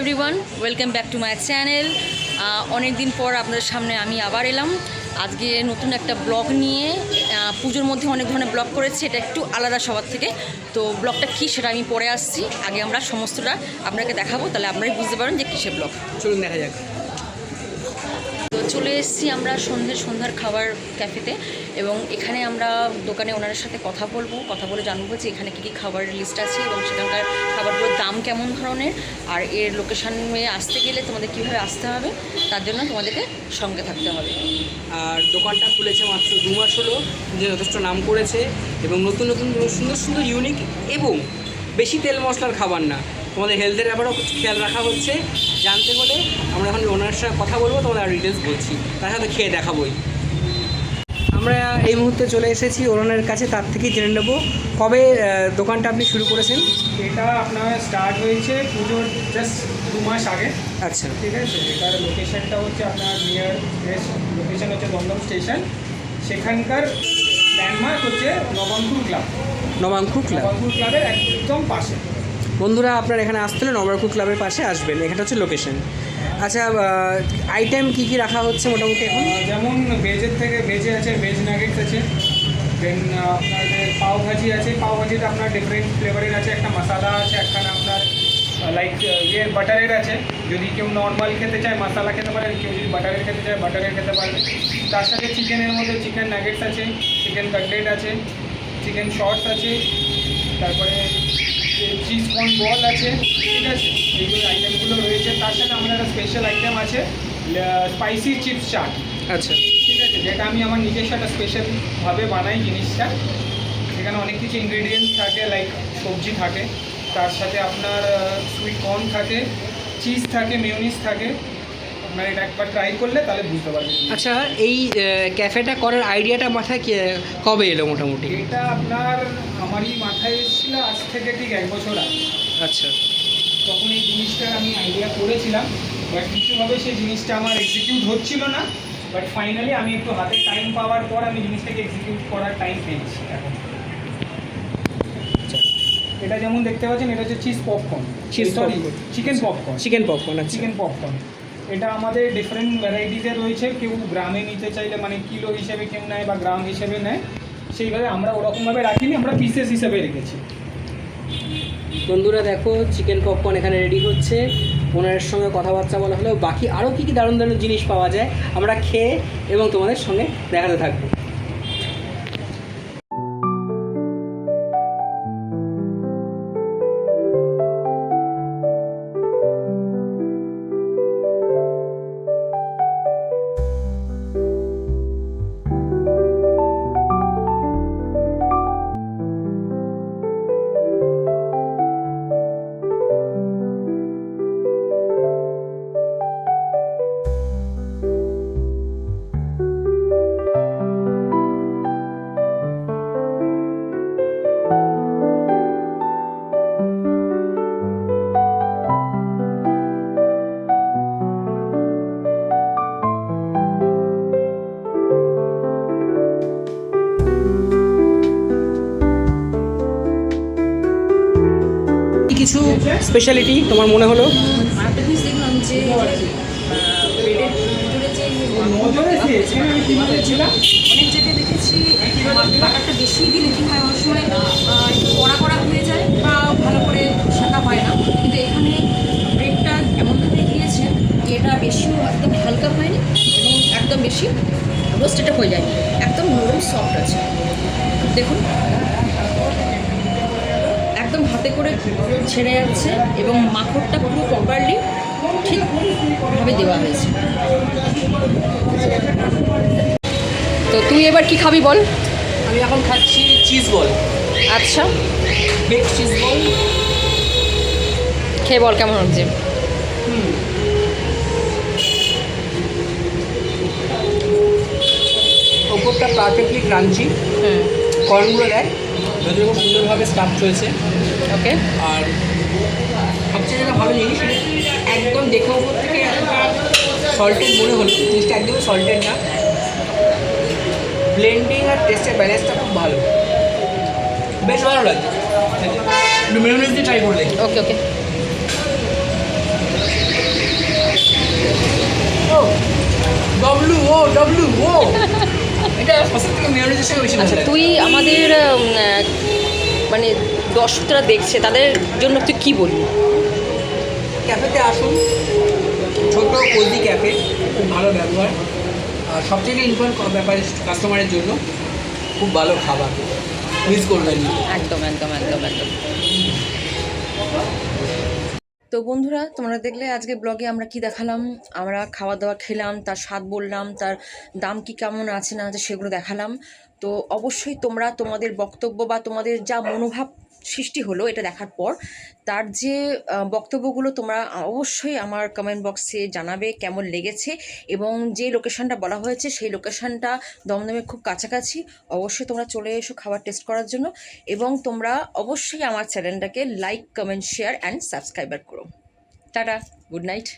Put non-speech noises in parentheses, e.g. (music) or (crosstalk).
Welcome back to my channel অনেক দিন পর আপনাদের সামনে আমি আবার এলাম। আজকে নতুন একটা ব্লগ নিয়ে পুজোর মধ্যে অনেক ধরনের ব্লগ করেছি, এটা একটু আলাদা সবার থেকে। তো ব্লগটা কী সেটা আমি পরে আসছি। আগে আমরা সমস্তটা আপনাকে দেখাবো, তাহলে আপনারাই বুঝতে পারেন যে কিসের ব্লগ। চলুন দেখা যাক। চলে এসেছি আমরা সন্ধ্যে, সন্ধ্যার খাবার ক্যাফেতে এবং এখানে আমরা দোকানে ওনার সাথে কথা বলব, কথা বলে জানব যে এখানে কী কী খাবারের লিস্ট আছে এবং সেখানকার খাবারগুলোর দাম কেমন ধরনের আর এর লোকেশানে আসতে গেলে তোমাদের কীভাবে আসতে হবে, তার জন্য তোমাদেরকে সঙ্গে থাকতে হবে। আর দোকানটা খুলেছে মাত্র দু মাস হলো, যে যথেষ্ট নাম করেছে এবং নতুন নতুন, সুন্দর সুন্দর ইউনিক এবং বেশি তেল মশলার খাবার না। তোমাদের হেলথের ব্যাপারেও খেয়াল রাখা হচ্ছে। জানতে হলে আমরা এখন ওনার সাথে কথা বলব তোমাদের আর ডিটেলস বলছি। তার সাথে খেয়ে দেখাবোই। আমরা এই মুহূর্তে চলে এসেছি ওনার কাছে তার থেকেই জেনে নেব কবে দোকানটা আপনি শুরু করেছেন। এটা আপনার স্টার্ট হয়েছে পুজোর জাস্ট দু মাস আগে। আচ্ছা। ঠিক আছে? এটার লোকেশনটা হচ্ছে আপনার নিয়ার লোকেশন হচ্ছে দমদম স্টেশন সেখানকার ল্যান্ডমার্ক হচ্ছে নবাঙ্কুর ক্লাব নবাঙ্কুর ক্লাব নবমপুর ক্লাবের একদম পাশে। বন্ধুরা, আপনার এখানে আসতে হলে নবাঙ্কুর ক্লাবের পাশে আসবেন। এখানে হচ্ছে লোকেশন আচ্ছা আইটেম কী কী রাখা হচ্ছে মোটামুটি এখন? যেমন ভেজের থেকে ভেজে আছে ভেজ নাগেটস আছে। দেন আপনাদের পাও ভাজি আছে। পাও ভাজিতে আপনার ডিফারেন্ট ফ্লেভারের আছে। একটা মশালা আছে, একখানা আপনার লাইক ইয়ে বাটারের আছে। যদি কেউ নর্মাল খেতে চায় মশালা খেতে পারেন। কেউ যদি বাটারের খেতে চায় বাটারের খেতে পারবে তার সাথে চিকেনের মধ্যে চিকেন নাগেটস আছে চিকেন কাটলেট আছে চিকেন শর্টস আছে। তারপরে চিজ কর্ন বল আছে। ঠিক আছে? এইগুলো আইটেমগুলো রয়েছে তার সাথে আমার একটা স্পেশাল আইটেম আছে। স্পাইসি চিপস চাট আচ্ছা। ঠিক আছে? যেটা আমি আমার নিজস্ব একটা স্পেশালভাবে বানাই জিনিসটা। সেখানে অনেক কিছু ইনগ্রিডিয়েন্টস থাকে লাইক সবজি থাকে। তার সাথে আপনার সুইট কর্ন থাকে চিজ থাকে মেয়নিস থাকে। আপনার এটা একবার ট্রাই করলে তাহলে বুঝতে পারবেন আচ্ছা এই ক্যাফেটা করার আইডিয়াটা মাথায় কবে এলো মোটামুটি? এটা আপনার আমারই মাথায় এসেছিল আজ থেকে ঠিক এক বছর আগে। আচ্ছা। তখন এই জিনিসটা আমি আইডিয়া করেছিলাম বাট কিছুভাবে সেই জিনিসটা আমার এক্সিকিউট হচ্ছিল না। বাট ফাইনালি আমি একটু হাতে টাইম পাওয়ার পর আমি জিনিসটাকে এক্সিকিউট করার টাইম পেয়েছি এখন। এটা যেমন দেখতে পাচ্ছেন এটা হচ্ছে cheese popcorn Cheese sorry chicken popcorn chicken popcorn chicken popcorn এটা আমাদের ডিফারেন্ট ভ্যারাইটিসে রয়েছে। কেউ গ্রামে নিতে চাইলে মানে কিলো হিসেবে কেউ নেয় বা গ্রাম হিসেবে নেয়। সেইভাবে আমরা ওরকমভাবে রাখিনি, আমরা পিসেস হিসেবে রেখেছি। বন্ধুরা দেখো চিকেন পপকর্ন এখানে রেডি হচ্ছে। ওনারের সঙ্গে কথাবার্তা বলা হলেও বাকি আরও কী কী দারুণ দারুণ জিনিস পাওয়া যায়, আমরা খেয়ে এবং তোমাদের সঙ্গে দেখাতে থাকব। স্পেশালিটি তোমার মনে হলো? অনেক জায়গায় দেখেছি বাটারটা বেশি দিলে হয় অনেক সময় কড়া কড়া হয়ে যায় বা ভালো করে হয় না। কিন্তু এখানে ব্রেডটা এমনভাবে দিয়েছে যে এটা বেশিও একদম হালকা হয়নি এবং একদম বেশি হয়ে যায় একদম নরম সফট আছে। দেখুন করে ছেড়ে যাচ্ছে এবং মাখনটা পুরো প্রপারলি ঠিকভাবে দেওয়া হয়েছে। তো তুই এবার কি খাবি বল? আমি এখন খাচ্ছি চিজ বল আচ্ছা। বেক চিজ বল খেয়ে বল কেমন হচ্ছে? ওপরটা পারফেক্টলি ক্রাঞ্চি কর্নগুলো দেয় যদিও খুব সুন্দরভাবে স্টাফ চলছে। ওকে আর সবচেয়ে যেটা ভালো জিনিস একদম দেখে উপর থেকে এতটা সল্টেড মনে হলো জিনিসটা একদম সল্টেড না। ব্লেন্ডিং আর টেস্টের ব্যালেন্সটা খুব ভালো। বেশ ভালো লাগছে। একটু মেয়নিজ দিয়ে ট্রাই করে দেখি। ওকে ওকে ও ডব্লু ও ডব্লু ও। (laughs) আচ্ছা তুই আমাদের মানে দর্শকরা দেখছে তাদের জন্য তুই কি বলবি? ক্যাফেতে আসুন। ছোট কোজি ক্যাফে খুব ভালো ব্যবহার। আর সবথেকে ইম্পর্টেন্ট ব্যাপার কাস্টমারের জন্য খুব ভালো খাবার। মিস করবেন একদম একদম একদম একদম। তো বন্ধুরা, তোমরা দেখলে আজকে ব্লগে আমরা কি দেখালাম? আমরা খাওয়া দাওয়া খেলাম, তার স্বাদ বললাম, তার দাম কি কেমন আছে না আছে সেগুলো দেখালাম। তো অবশ্যই তোমরা তোমাদের বক্তব্য বা তোমাদের যা মনোভাব সৃষ্টি হলো এটা দেখার পর। তার যে বক্তব্যগুলো তোমরা অবশ্যই আমার কমেন্ট বক্সে জানাবে কেমন লেগেছে এবং যে লোকেশনটা বলা হয়েছে সেই লোকেশনটা দমদমে খুব কাছাকাছি। অবশ্যই তোমরা চলে এসো খাবার টেস্ট করার জন্য এবং তোমরা অবশ্যই আমার চ্যানেলটাকে like comment share and subscriber করো। Tata good night